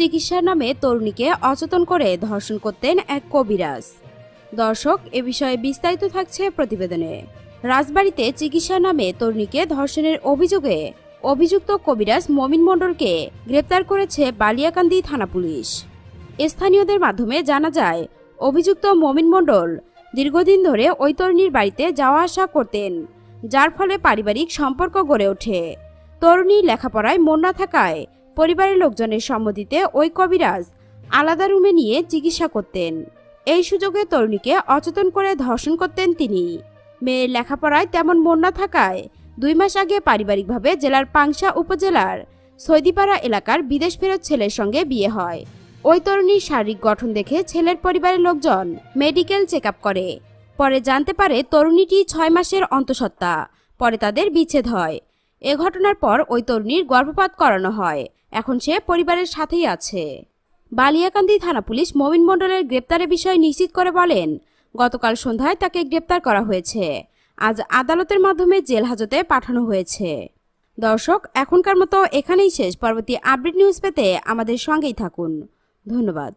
চিকিৎসার নামে তরুণীকে অচেতন করে ধর্ষণ করতেন এক কবিরাজ। দর্শক, এ বিষয়ে বিস্তারিত থাকছে প্রতিবেদনে। রাজবাড়িতে চিকিৎসার নামে তরুণীকে ধর্ষণের অভিযোগে অভিযুক্ত কবিরাজ মমিন মণ্ডলকে গ্রেপ্তার করেছে বালিয়াকান্দি থানা পুলিশ। স্থানীয়দের মাধ্যমে জানা যায়, অভিযুক্ত মমিন মণ্ডল দীর্ঘদিন ধরে ওই তরুণীর বাড়িতে যাওয়া আসা করতেন, যার ফলে পারিবারিক সম্পর্ক গড়ে ওঠে। তরুণী লেখাপড়ায় মন না থাকায় পরিবারের লোকজনের সম্মতিতে ওই কবিরাজ আলাদা রুমে নিয়ে চিকিৎসা করতেন। এই সুযোগে তরুণীকে অচেতন করে ধর্ষণ করতেন তিনি। মেয়ের লেখাপড়ায় তেমন মন না থাকায় দুই মাস আগে পারিবারিকভাবে জেলার পাংশা উপজেলার সৈদিপাড়া এলাকার বিদেশ ফেরত ছেলের সঙ্গে বিয়ে হয়। ওই তরুণীর শারীরিক গঠন দেখে ছেলের পরিবারের লোকজন মেডিকেল চেক করে। পরে জানতে পারে তরুণীটি ছয় মাসের অন্তঃসত্ত্বা। পরে তাদের বিচ্ছেদ হয়। এ ঘটনার পর ওই তরুণীর গর্ভপাত করানো হয়। এখন সে পরিবারের সাথেই আছে। বালিয়াকান্দি থানা পুলিশ মমিন মণ্ডলের গ্রেপ্তারের বিষয় নিশ্চিত করে বলেন, গতকাল সন্ধ্যায় তাকে গ্রেপ্তার করা হয়েছে। আজ আদালতের মাধ্যমে জেল হাজতে পাঠানো হয়েছে। দর্শক, এখনকার মতো এখানেই শেষ। পরবর্তী আপডেট নিউজ পেতে আমাদের সঙ্গেই থাকুন। ধন্যবাদ।